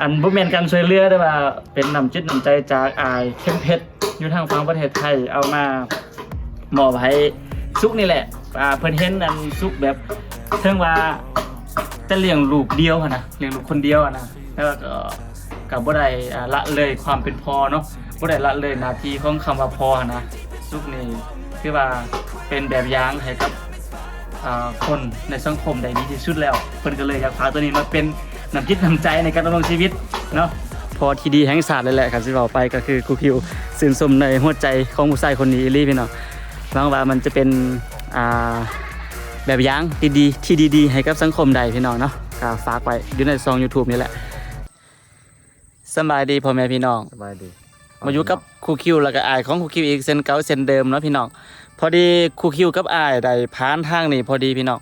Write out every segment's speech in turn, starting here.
อันบ่แม่นการช่วยเหลือแต่ว่าเป็นน้ำจิตน้ำใจจากอายเข้มเพชรอยู่ทางฝั่งประเทศไทยเอามามอบให้ซุกนี่แหละอ่าเพิ่นเห็นอันซุกแบบเทิงว่าจะเลี้ยงลูกเดียวอะนะเลี้ยงลูกคนเดียวอะนะแล้วก็กับบ่ได้อ่าละเลยความเป็นพ่อเนาะบ่ได้ละเลยหน้าที่ของคำว่าพ่อนะซุกนี่คือว่าเป็นแบบอย่างให้กับอ่าคนในสังคมใดดีที่สุดแล้วเพิ่นก็เลยอยากพาตัวนี้มาเป็น น้ำจิตน้ำใจในการดำรงชีวิตเนาะพอทีดีแห่งศาสตร์เลยแหละครับที่บอกไปก็คือครูคิวสินสมในหัวใจของผู้ชายคนนี้อีหลี่พี่น้องหวังว่ามันจะเป็นอ่าแบบอย่างดีๆ ที่ดี ๆ ให้กับสังคมใดพี่น้องเนาะก็ฝากไว้อยู่ในซอง YouTube นี่แหละสำบายดีพ่อแม่พี่น้องสบายดีมาอยู่กับครูคิวแล้วก็อายของครูคิวอีกเส้นเก่าเส้นเดิมเนาะพี่น้องพอดีครูคิวกับอายได้ผ่านทางนี่พอดีพี่น้อง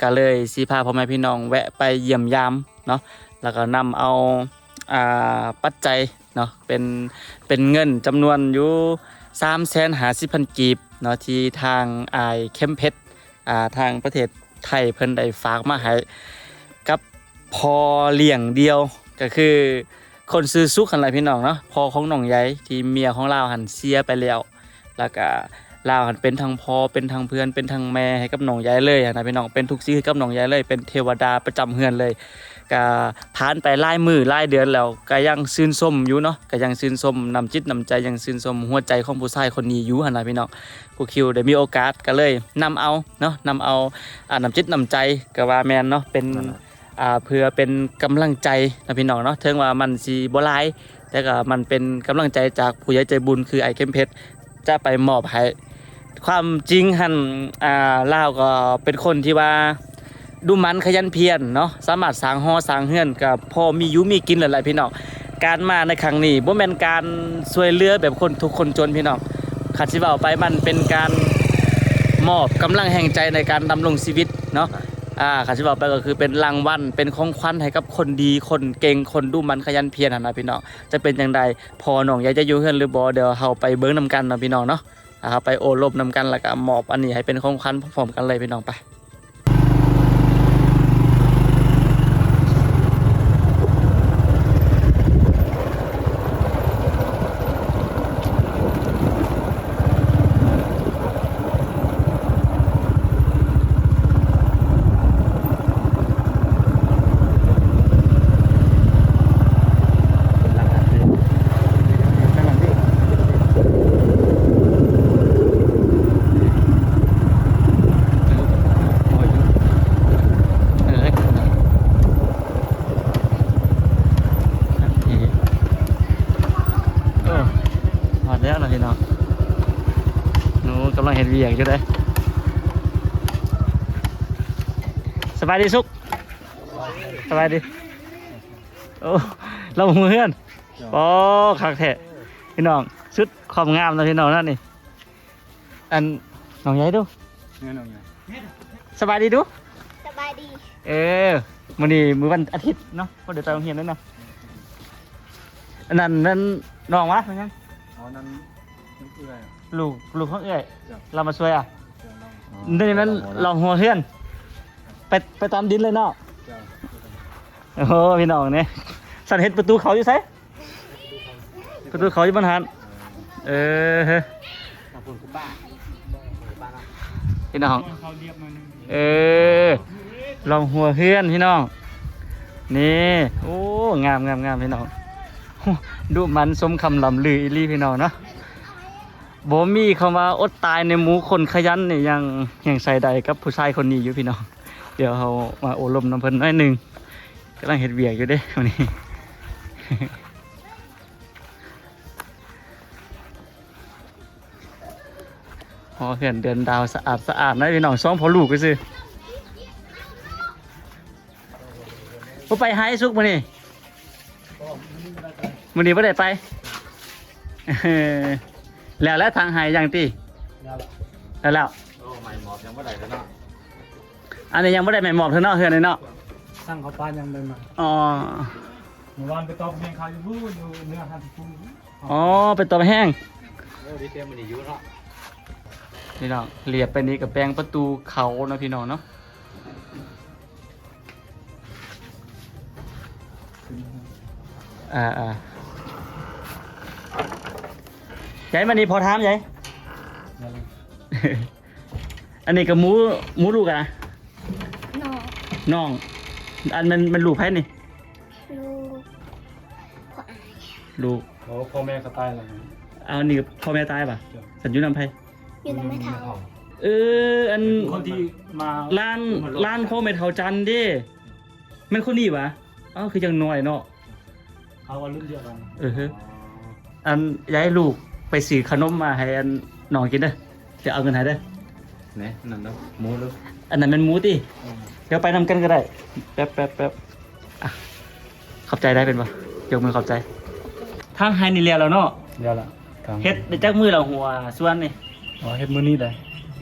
ก็เลยสีพาพ่อแม่พี่น้องแวะไปเยี่ยมยาม เนาะแล้วก็นำเอาอ่าปัจจัยเนาะเป็นเป็นเงินจำนวนอยู่สามแสนหาสิพันกีบเนาะที่ทางอายเข้มเพชรอ่าทางประเทศไทยเพิ่นได้ฝากมาให้กับพอเลี้ยงเดียวก็คือคนซื้อซุกหันไรพี่น้องเนาะพอของน้องใหญ่ที่เมียของเราหันเสียไปแล้วแล้วก็เราหันเป็นทางพ่อเป็นทางเพื่อนเป็นทางแม่ให้กับน้องใหญ่เลยหั้นะพี่น้องเป็นทุกสิ่งให้กับน้องใหญ่เลย เป็นเทวดาประจำเฮือนเลย ก็ผ่านไปหลายมือหลายเดือนแล้วก็ยังซื่นส้มอยู่เนาะก็ยังซื่นส้มนำจิตนำใจยังซื่นส้มหัวใจของผู้ชายคนนี้อยู่หันนะพี่น้องผู้คิวได้มีโอกาสก็เลยนำเอาเนาะนำเอาอ่านำจิตนำใจก็ว่าแมนเนาะเป็นอ่าเพื่อเป็นกำลังใจนะพี่น้องเนาะถึงว่ามันสีบ่หลายแต่ก็มันเป็นกำลังใจจากผู้ใหญ่ใจบุญคือไอ้เข้มเพชรจะไปมอบให้ความจริงหันอ่าลาวก็เป็นคนที่ว่า ดูมันขยันเพียรเนาะสามารถสร้างหอสร้างเฮือนกับพอมีอยู่มีกินหลายๆพี่น้องการมาในครั้งนี้บ่แม่นการช่วยเหลือแบบคนทุกคนจนพี่น้องขัดสิเว้าไปมันเป็นการมอบกำลังแห่งใจในการดำรงชีวิตเนาะอ่าขาชิบอกไปก็คือเป็นรางวัลเป็นของขวัญให้กับคนดีคนเก่งคนดูมันขยันเพียรนะนะพี่น้องจะเป็นอย่างไรพอน้องอยากจะอยู่เฮือนหรือบอเดี๋ยวเราไปเบิ้งนำกันนะพี่น้องเนาะอ่าไปโอลบนำกันแล้วก็มอบอันนี้ให้เป็นของขวัญพร้อมๆกันเลยพี่น้องไปเออเออหอดแล้วนะพี่น้องหนูกำลังเห็นเวี ยงอยู่เลยสบายดีสุกสบายดีโอ้เราเพื่อนโอ้คักแท้พี่น้องชุดความงามนะพี่น้องนั่นนี่อันน้องใหญ่ดูเงี้ยน้องไงสบายดีดูสบายดี เออมื้อนี้มื้อวันอาทิตย์เนาะก็เดี๋ยวไปโรงเรียนแล้วเนาะอันนั้นนั่นน้องวะเป็นยังอ๋อนั่นนั่นคืออะไร ลูกลูกของเอ้ยจ้ะเรามาช่วยอะเจ้าน้องนี่มันลองหัวเพื่อน ไปไปตามดินเลยเนาะเจ้าโอ้โหพี่น้องเนี่ยสันเห็ดประตูเขาอยู่ไสประตูเขาอยู่บนหันเออเฮ้ยขอบคุณคุณป้าพี่น้องเขาเรียกมาหนึ่งเออลองหัวเพื่อนพี่น้องนี่โอ้งามงามงามพี่น้องโอ้ดูมันสมคำลำลืออีหลี่พี่น้องเนาะ บ่มีคำว่าอดตายในหมู่คนขยันนี่ยังยังใส่ใดกับผู้ชายคนนี้อยู่พี่น้อง เดี๋ยวเขามาโอลมน้ำเพิ่นหน่อยหนึ่งกำลังเห็ดเวียกอยู่เด้วันนี้พอเห็นเดือนดาวสะอาดสะอาดนะพี่น้องซ้อมพอลูกก็ซื้อบ่ไปไอ้สุกมานี่มันนี้ไม่ได้ไป แล้วแล้วทางหายยังตีแล้วแล้วโอ้ไม่หมอบยังไม่ได้แล้วเนาะอันนี้ยังไม่ได้แม่หมอบเธอเนาะเฮือนเลยเนาะสร้างเขาป้านยังเลยมาอ๋อเมื่อวานไปตอบเมียเขาอยู่รู้อยู่เนื้อฮันฟูอ๋อเป็นตัวแห้งโอ้ดีเต็มมันอยู่เนาะพี่น้องเรียบไปนี้กับแปลงประตูเขาเนาะพี่น้องเนาะอ่าอ่า ย้ายมานี่พอถามย้าย อันนี้กับหมูหมูลูกอะนะนอกน้อง อันมันมันลูกไพ่นี่ ลูกพ่ออายลูกโอ้พ่อแม่ก็ตายแล้วนะเอานี่กับพ่อแม่ตายป่ะสัญญุนำไพ่อยู่ในไม่เท่าเออ อันคนที่มาร้านร้านพ่อแม่เท่าจันเด้แมันคนนี้วะอ้าวคือจังน้อยเนาะ เอาวันรุ่นเดียวกัน เออฮะ อันย้ายลูก ไปซื้อขนมมาให้อันน้องกินเด้อเดี๋ยวเอาเงินให้เด้อไหนนั่นเนาะหมูลูกอันนั้นเป็นหมูติเดี๋ยวไปนำกันก็ได้แป๊บแป๊บแป๊บอะขอบใจได้เป็นปะยกมือขอบใจทางไฮนี่เรียแล้วเนาะเดียวละกลางเฮ็ดได้จักมือเราหัวส่วนนี่อ๋อเฮ็ดมื้อนี้ได้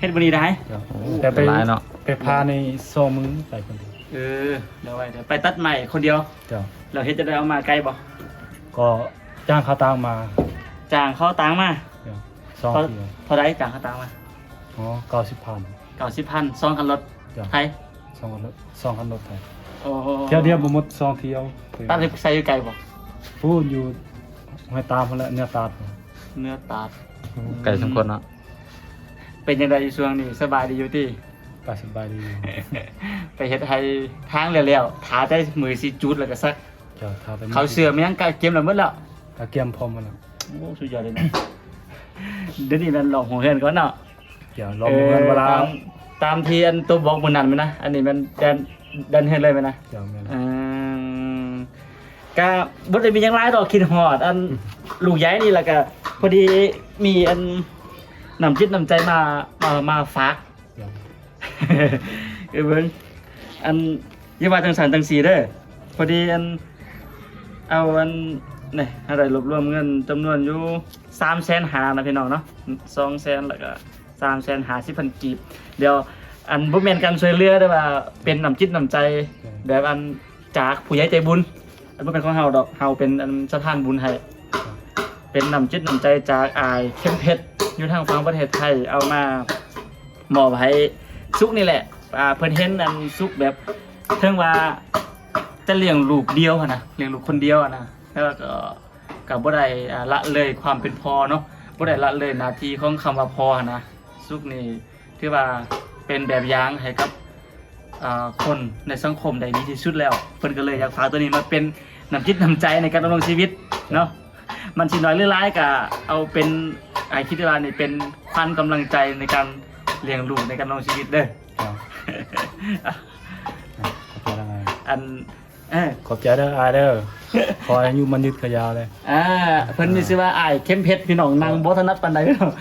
เฮ็ดบ่ดีได้เดี๋ยวโอ้แต่ไปหลายเนาะไปพาในซองมึงไปคนเดียวเออเดี๋ยวไว้เดี๋ยวไปตัดใหม่คนเดียวเดี๋ยวเราเฮ็ดจะได้เอามาไกลบ่ก็จ้างเขาตางมา จ้างเขาตังมาเดี๋ยวซองเขาเดียวเท่าไดจ้างเขาตังมาอ๋อเก้าสิบพัน90,000ซองคันรถเดี๋ยวไทยซองคันรถซองคันรถไทยโอ้โหเที่ยวเดียวบ่หมดซองเที่ยวตัดให้ใส่อยู่ไกลบ่พูดอยู่ห้อยตามพุ่นละเนื้อตาดพุ่นเนื้อตาด ไก่สมคนเนาะเป็นจังไดอยู่ช่วงนี้สบายดีอยู่ติไปสบายดีอยู่ ไปเฮ็ดให้ทางแล้วๆถาได้มือสิจุดแล้วก็ซักเดี๋ยวทาไปเขาเสือมยังกะเกมแล้วหมดแล้วตะเกียมพร้อมมาแล้ว โอ้สุดยอดเลยนะเดี๋ยวนี้มันหลอกหัวเฮือนก่อนเนาะเดี๋ยวรอเงินเวลาตามตามที่อันตัวบอกบนนั้นไหมนะ อันนี้มันดันดันเฮือนเลยไหมนะเดี๋ยวแม่นอืมก็บ่ได้มีหยังหลายดอกคิดฮอด อันลูกย้ายนี่แหละก็พอดีมีอันนำจิตนำใจมามามาฝากเดี๋ยวเออเบิ่งอันอย่าว่าจังสันจังสีเด้อพอดีอันเอาอัน นี่อะไรรวบรวมเงินจำนวนอยู่สามแสนหานะพี่น้องเนาะสองแสนแล้วก็สามแสนหาสิบพันกีบ เดี๋ยวอันบุแมนกันช่วยเหลือได้ว่าเป็นน้ำจิตน้ำใจ แบบอันจากผู้ใหญ่ใจบุญ อันบ่เป็นของเฮาดอกเฮาเป็นอันสะพานบุญให้เป็นน้ำจิตน้ำใจจากอายเข้มเพชรอยู่ทางฝั่งประเทศไทยเอามามอบให้ซุกนี่แหละอ่าเพิ่นเห็นอันซุกแบบเทิงว่าจะเลี้ยงลูกเดียวอะนะเลี้ยงลูกคนเดียวอะนะ แล้วก็กับบ่ได้อ่าละเลยความเป็นพ่อเนาะบ่ได้ละเลยหน้าที่ของคำว่าพ่ออะนะซุกนี่ถือว่าเป็นแบบอย่างให้กับอ่าคนในสังคมได้ดีที่สุดแล้วเพิ่นก็เลยอยากฝากตัวนี้มาเป็นน้ำจิตน้ำใจในการดำรงชีวิตเนาะมันสิน้อยหรือร้ายก็เอาเป็นไอคิดว่านี่เป็นควันกำลังใจในการเลี้ยงลูกในการดำรงชีวิตเด้อเดี๋ยวขอบใจได้ไงอันเออขอบใจเด้ออายเด้อขอให้อายุมันยืดขยาวเลย อ่าเพิ่นมีชื่อว่าอายเข้มเพชรพี่น้องนางบ่ถนัดปานใดเนาะ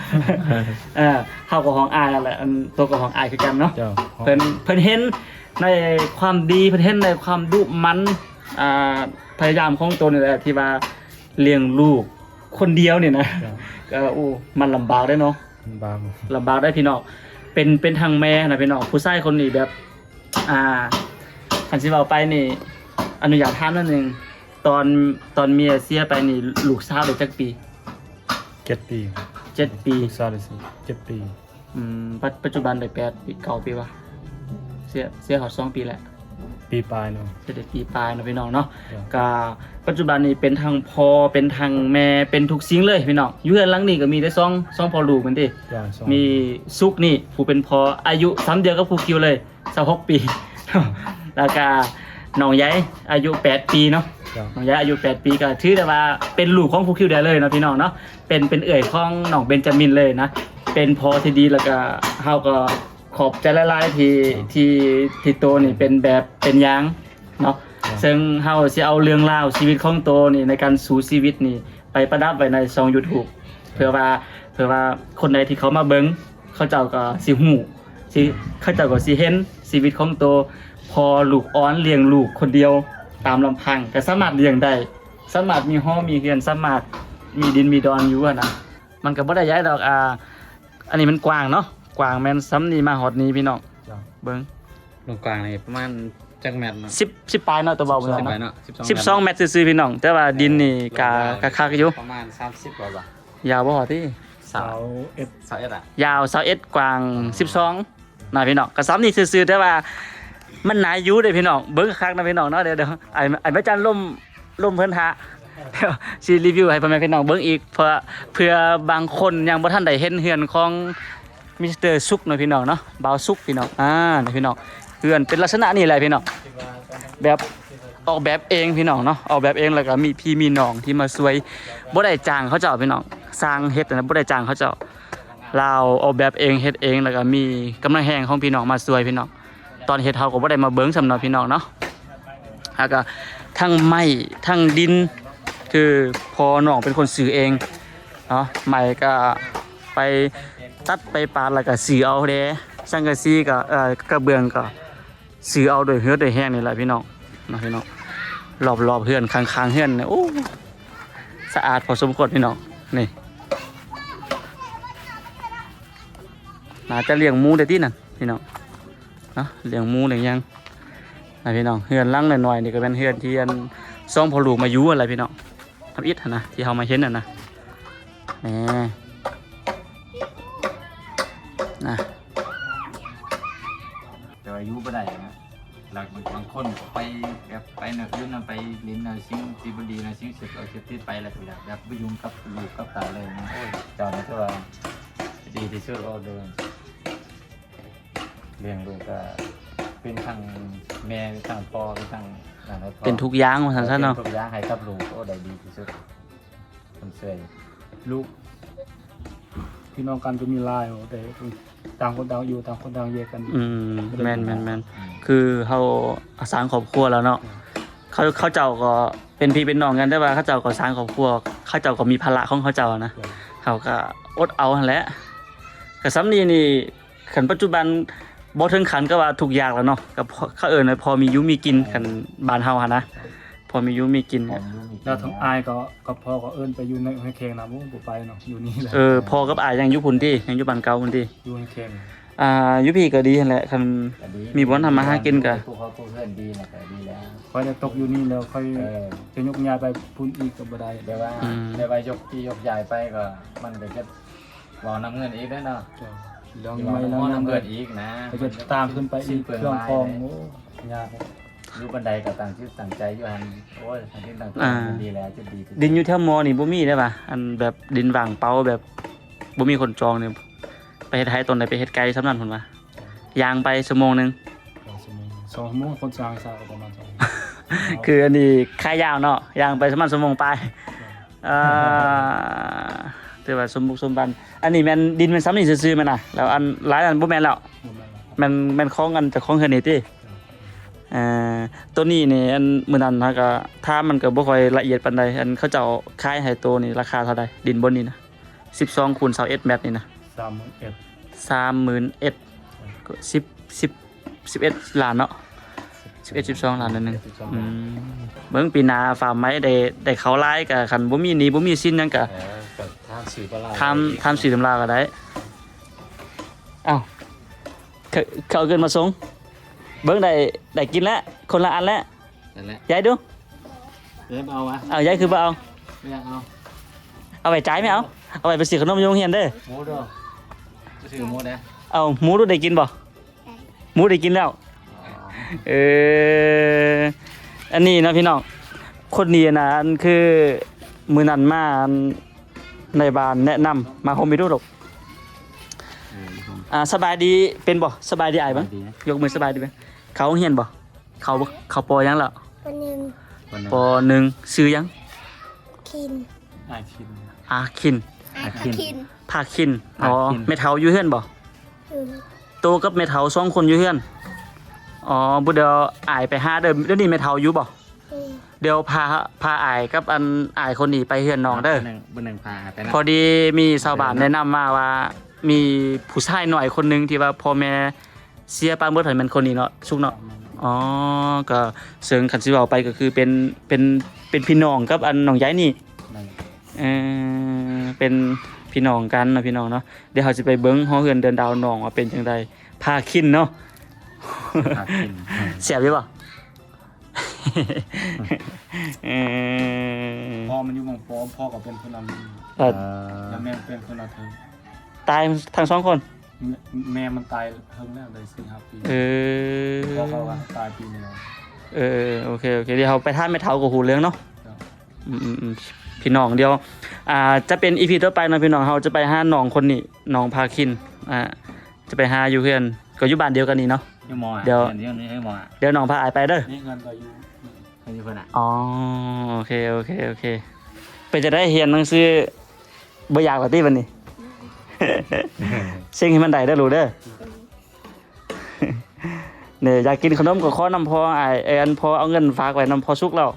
อ่าเฮาก็ของอายนั่นแหละอันตัวก็ของอายคือกันเนาะเจ้า เพิ่นเพิ่นเห็นในความดีเพิ่นเห็นในความดุมันอ่าพยายามของตนนี่แหละที่ว่าเลี้ยงลูกคนเดียวเนี่ยนะเจ้าก็อู้มันลำบากได้เนาะมันบางลำบากได้พี่น้อง เป็น เป็นทางแม่นะพี่น้อง ผู้ชายคนนี้แบบ อ่าคันสิเว้าไปนี่ อนุญาตถามนิดนึงตอนตอนเมียเสียไปนี่ลูกสาวได้จักปีเจ็ดปีเจ็ดปี ลูกสาวเลยสิเจ็ดปีอืมปัจปัจจุบันได้แปดปีเก้าปีวะเสียเสียหอดสองปีแล้วปีปลายเนาะเศรษฐกิจปลายเนาะพี่น้องเนาะเจ้าก็ปัจจุบันนี้เป็นทางพ่อเป็นทางแม่เป็นทุกสิ่งเลยพี่น้องอยู่เรือนหลังนี้ก็มีได้สองสองพ่อลูกเหมือนติเจ้าสองมีซุกนี่ผู้เป็นพ่ออายุซ้ำเดียวกับครูคิวเลย26ปี แล้วก็ น้องย้ายอายุ 8 ปีเนาะเจ้าน้องย้ายอายุ 8 ปีก็ถือได้ว่าเป็นลูกของครูคิวได้เลยเนาะพี่น้องเนาะเป็นเป็นเอ่ยของน้องเบนจามินเลยนะ เป็นพ่อที่ดีแล้วก็เฮาก็ขอบใจหลายๆที่ที่ที่โตนี่เป็นแบบเป็นอยางเนาะซึ่งเฮาสิเอาเรื่องราวชีวิตของโตนี่ในการสู่ชีวิตนี่ไปประดับไว้ในช่อง YouTube เพื่อว่าเพื่อว่าคนใดที่เขามาเบิ่งเขาเจ้าก็สิฮู้ สิเขาเจ้าก็สิเห็นชีวิตของโตพอลูกอ่อนเลี้ยงลูกคนเดียวตามลำพังก็สามารถเลี้ยงได้สามารถมีห้องมีเรือนสามารถมีดินมีดอนอยู่อะนะมันก็บ่ได้ย้ายดอกอ่าอันนี้มันกว้างเนาะกว้างแม่นซ้ำนี่มาฮอดนี้พี่น้องเจ้าเบิ่งตรงกลางนี่ประมาณจักแมตรเนาะ10 10ปลายเนาะตัวเบาสิเบิ่บงไปเนาะเนาะสิบสองเมตรซื่อๆพี่น้องแต่ว่าดินนี่กากะคักอยู่ประมาณสามสิบกว่าบาทยาวบ่พอที่สาวเอ็ดสาวเอ็ดอะยาวเอ็ดกว้างสิบสอง นะพี่น้องกระซ้ำนี่ซื่อๆแต่ว่า มันหนายู่เด้พี่น้องเบิ้งคักนะพี่น้องเนาะเดี๋ยวเดี๋ยวไอ้ไอ้แม่จันล่มล่มเพิ่นหาเดี๋ยวสิรีวิวให้พ่อแม่พี่น้องเบิ่งอีกเพื่อเพื่อบางคนยังบ่ทันได้เห็นเฮือนของมิสเตอร์ซุกนาะพี่น้องเนาะบ่าวซุกพี่น้องอ่านี่พี่น้องเฮือนเป็นลักษณะนี้แหละพี่น้องแบบออกแบบเองพี่น้องเนาะออกแบบเองแล้วก็มีพี่มีน้องที่มาช่วยบ่ได้จ้างเขาเจ้าพี่น้องสร้างเฮ็ดนะบ่ได้จ้างเขาเจ้า เราออกแบบเองเฮ็ดเองแล้วก็มีกำลังแหงของพี่น้องมาช่วยพี่น้องตอนเฮ็ดเฮาก็บ่ได้มาเบิ่งสำเนาะพี่น้องเนาะแล้วก็ทั้งไม้ทั้งดิน คือพอน้องเป็นคนซื้อเองเนาะใหม่ก็ไปตัดไปปาดแล้วก็ซื้อเอาเด้สังกะสีก็เอ่อกระเบื้องก็ซื้อเอาโดยเฮือดโดยแห้งนี่แหละพี่น้องนะพี่น้องรอบๆเฮือนข้างๆเฮือนเนี่ยโอ้สะอาดพอสมควรพี่น้องนี่ น่าจะเลี้ยงหมูได้ที่นั่นพี่น้องเนาะเลี้ยงหมูเลี้ยงยังนะพี่น้องเฮือนลังหน่อยๆนี่ก็เป็นเฮือนที่อันซ่องพอลูกมายู่อะไรพี่น้องทำอิดนะที่เขามาเห็นน่ะนะนี่นะแต่อายุบ่ได้นะหลักบางคนไปแบบไปเนอะยุ่นนะไปลิ้นนะสิ่งที่บ่ดีนะสิ่งเสพเอาเสพติดไปแล้วทุกอย่างแบบบ่ยุ่งกับลูกกับตาเลยนะโอ้ยเจ้านี่ก็ว่าดีที่สุดเอาเดิน เลี้ยงลูกก็เป็นทั้งแม่เป็นทั้งพ่อเป็นทั้งอะไรพ่อเป็นทุกอย่างมาสันสันเนาะป็ทุกอย่างให้กับลูกโอ้ได้ดีที่สุดคนเสยลูกพี่น้องกันจะมีลายโอ้แต่ต่างคนต่างอยู่ต่างคนต่างแยกกันอืมแมนแมนแมนอืมคือเขาสร้างครอบครัวแล้วเนาะเขาเขาเจ้าก็เป็นพี่เป็นน้องกันได้ป่ะเขาเจ้าก็สร้างครอบครัวเขาเจ้าก็มีภาระของเขาเจ้านะ เขาก็อดเอาหั่นแหละกระซ้ำนี้นี่ขันปัจจุบัน บ่ถึงขันก็ว่าทุกอย่างแล้วเนาะก็พอเขาเอิญพอมีอยุมีกินกันบ้านเฮาหะนะพอมีอยุมีกินผมรู้มีแล้วทั้งอายก็ก็พ่อก็เอิ้นไปอยู่ในให้แข่งนะบ่บ่ไปเนาะอยู่นี่แหละเออพอกับอายยังอยุพุ่นที่ยังอยุบ้านเก่าพุ่นที่อยู่ให้แข่งอ่าอยุพี่ก็ดีหั่นแหละคันก็ดีมีบ่อนทำมาหากินกะพวกเขาพวกเพื่อนดีนะก็ดีแล้วค่อยได้ตกอยู่นี่แล้วค่อยเออจะยกย้ายไปพุ่นอีกก็บ่ได้เดี๋ยวว่าเดี๋ยวว่ายกที่ยกใหญ่ไปก็มันก็จะรอนำเงินอีกแล้วเนาะ จ้ะเรื่องรอไม่แล้วนำนำเงิเกินดอีกนะก็จะตามขึ้นไปอีกเปลืองเครื่องไม้คองเลยโอ้ยากอยู่บันไดกับต่างที่ต่างใจอยู่หันโอ้ยทางที่ต่างใจมันดีแล้วจะดีที่สุดินอยู่แถวมอนี่บ่มีได้ป่ะอันแบบดินว่างเปล่าแบบบ่มีคนจองเนี่ยไปเฮ็ดไทยตนใดไปเฮ็ดไกลสำนั้นพุ่นว่ายางไปชั่วโมงหนึงสองชั่วโมงคนสร้างสร้างก็ประมาณสองคืออันนี้ค่ายาวเนาะยางไปสมันชั่วโมงไปอ่า ถือว่าสมบุกสมบัน อันนี้แม่นดินแม่นซ้ำนี่ซื่อๆมันน่ะแล้วอันหลายอันบ่แม่นแล้วหมดแล้วแม่นแม่นของอันเจากของเฮือนนี่ติอ่าตัวนี้นี่อันมื้อนั้นเฮาก็ถ้ามันก็บ่ค่อยละเอียดปานใดอันเขาเจ้าขายให้ตัวนี่ราคาเท่าใดดินบนนี่นะ12คูณ21เมตรนี่นะสามหมื่นเอ็ดสามหมื่นเอ็ดสิบสิบสิบเอ็ดล้านเนาะสิบเอ็ดสิบสองล้านนั่นนึงอืมเบิ่งปีหนาฟาร์มไม้ได้ได้เขาไล่กับคันบ่มีหนี้บ่มีสิ้นหยังก็ เออ กับทางสื่อปลาทำทำสีตำราก็ได้เอ้าเขาเขาเอาเกินมาส่งเบิ่งได้ได้กินแล้วคนละอันแล้วนั่นแหละยายดูเริ่มเอาวะเอายายคือบ่เอาไม่อยากเอาเอาไว้จ่ายไหมเอาเอาไว้ไปซื้อขนมโรงเรียนเด้อหมูด้วยถือหมูนะเอาหมูดูได้กินบ่หมูได้กินแล้วเอออันนี้นะพี่น้องคนนี้นะอันคือมือนันมาอัน ในบ้านแนะนำมาโฮมมิดูหรอกอ่าสบายดีเป็นบ่สบายดีไอ้ายบ้างดีนะยกมือสบายดีไหมเขาเฮียนบ่เขาบ่เขาปอยังแล้ววันหนึ่งวันนั้นปอหนึ่งซื้อยังคินอายคินอาคินอาคินภาคินอ๋อเมทาอยู่เฮือนบ่อืมโตกับเมทาสองคนอยู่เฮือนอ๋อบุเดียวอายไปหาเดิมเดี๋ยวนี้เมทาอยู่บ่อืม เดี๋ยวพาพาอายกับอันอายคนนี้ไปเฮือนน้องเด้อ บนหนึ่งบนหนึ่งพาไปนะพอดีมีชาวบ้านแนะนำมาว่า มีผู้ชายหน่อยคนหนึงที่ว่าพ่อแม่เสียปางเบิดให้มันคนนี้เนาะชุกเนาะ อ๋อ ก็เสริงคันสิเว้าไปก็คือเป็นเป็นเป็นพี่น้องกับอันน้องย้ายนี่นั่นเออเป็นพี่น้องกันเนาะพี่น้องเนาะเดี๋ยวเราสิไปเบิ่งฮอเฮือนเดินดาวน้องว่าเป็นจังไดพาคินเนาะพากินเสียบอยู่บ่ เออพ่อมันอยู่หมองพ่อพ่อก็เป็นคนนั้นแต่แล้วแม่เป็นคนละเธอตายทั้งสองคน แม่แม่มันตายเพิ่งแล้วได้สี่ห้าปีเออ พ่อเขาว่าตายปีนี้แล้ว เออโอเคโอเคเดี๋ยวเราไปท่าไม่เท่ากับหูเรื่องเนาะครับ อืมอืมอืมพี่น้องเดียว อ่าจะเป็นอีพีต่อไปเนาะพี่น้องเราจะไปหาน้องคนนี้น้องพาคินอ่าจะไปหาอยู่เพื่อนก็อยู่บ้านเดียวกันนี่เนาะ อยู่มอเดี๋ยวเดี๋ยวนี้ให้มออะเดี๋ยวน้องพาอายไปเด้อ นี่เงินก็อยู่ให้อยู่เพิ่นอะอ๋อโอเคโอเคโอเคไปจะได้เรียนหนังสือบ่อยากกว่าที่วันนี้เสิ่งให้มันได้เด้อรู้เด้อเนี่ยอยากกินขนมก็ขอนำพออายเอยอันพอเอาเงินฝากไว้นำพอสุกแล้ว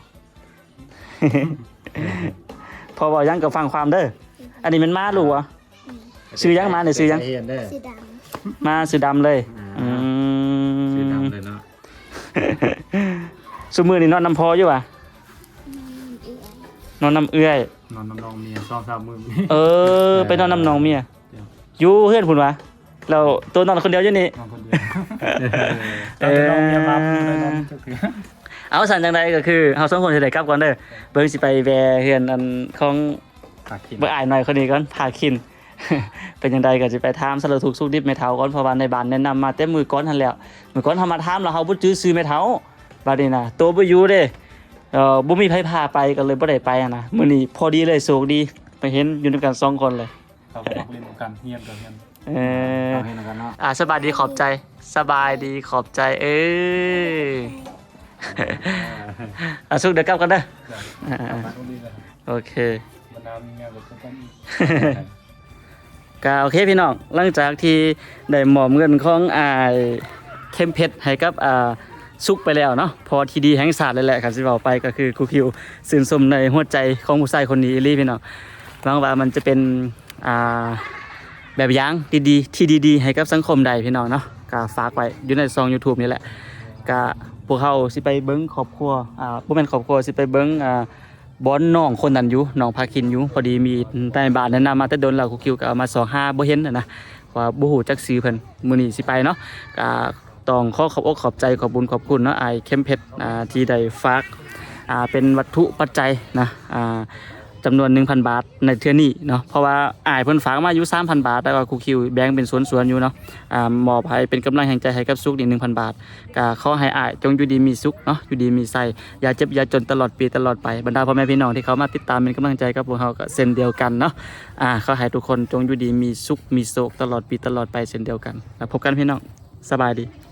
พอบอกยังก็ฟังความเด้ออันนี้มันมาลูกวะ ซื้อยังมาเนี่ยซื้อยังเฮียนเด้อสีดมาสีดำเลย อืมซื้อดำ เลยเนาะสมือนี่นอนน้ำพออยู่วะำเอียงนอนน้ำเอื้อย นอนน้องๆเมียสองสามมื้อเออ ไปนอนน้ำน้องเมียอยู่เพื่อนพุ่นวะเราตัวนอนคนเดียวอยู่นี่นอนคนเดียวตอนที่น้องเมียมาผมเลยนอนจักเทื่อเอาสันจังใดก็คือเฮาสองคนสิได้กลับก่อนเด้อเบิ่งสิไปแวะเฮือนอันของฝากกินเบิ่งอายหน่อยคนนี้ก่อนพาคิน เป็นจังใดก็สิไปถามสารทุกข์สุขดิบแม่เฒ่าก่อนเพราะว่าในบ้านแนะนำมาแต่มือก่อนหั่นแหล้วมือก่อนเฮามาถามแล้วเฮาบ่จื้อซื้อแม่เฒ่าบัดนี้นะตัวบ่อยู่เด้เอ่อบ่มีไผพาไปก็เลยบ่ได้ไปอะนะมื้อนี้พอดีเลยโชคดีไปเห็นอยู่ด้วยกันสองคนเลยเขาก็มักเล่นกันเฮียนกับเฮียนเออเอาให้แล้วกันเนาะอ่าสบายดีขอบใจ สบายดีขอบใจ เอออะสุกเดี๋ยวกลับกันเด้ออ่ามาตรงนี้เลยโอเคมานาวมีงานแบบกันอี ก็โอเคพี่น้องหลังจากที่ได้หมอบเงินของอ่าเข้มเพชรให้กับอ่าสุกไปแล้วเนาะพอทีดีแห่งศาสตร์เลยแหละครับสิเว้าไปก็คือครูคิวสื่นสมในหัวใจของผู้ชายคนนี้อีหลีพี่น้องหวังว่ามันจะเป็นอ่าแบบอย่างดีๆ ที่ดีๆ ให้กับสังคมใดพี่น้องเนาะก็ฝากไว้อยู่ในซอง YouTube นี่แหละก็พวกเขาสิไปเบิ้งครอบครัวอ่าบ่แม่นครอบครัวสิไปเบิ้งอ่า บอนน้องคนนั้นอยู่น้องพาคินอยู่พอดีมีใต้บ้านแนะนำมาแต่โดนเราคุกคิวก็เอามา25บ่เห็นนะนะว่าบ่ฮู้จักซื้อเพิ่นมื้อนี้สิไปเนาะก็ต้องขอขอบอกขอบใจขอบบุญขอบคุณเนาะไอ้เข้มเพชรที่ได้ฝากเป็นวัตถุปัจจัยนะ จำนวน 1,000 บาทในเทื่อนี้เนาะเพราะว่าอ้ายเพิ่นฝากมาอยู่3,000 บาท แต่ว่าครูคิวแบ่งเป็นส่วนๆอยู่เนาะอ่ามอบให้เป็นกำลังแห่งใจให้กับสุกนี่1,000 บาทก็ขอให้อายจงอยู่ดีมีสุขเนาะอยู่ดีมีใส่อย่าเจ็บอย่าจนตลอดปีตลอดไปบรรดาพ่อแม่พี่น้องที่เขามาติดตามเป็นกำลังใจกับพวกเราก็เช่นเดียวกันเนาะอ่าขอให้ทุกคนจงอยู่ดีมีสุขมีโศกตลอดปีตลอดไปเช่นเดียวกันแล้วพบกันพี่น้องสบายดี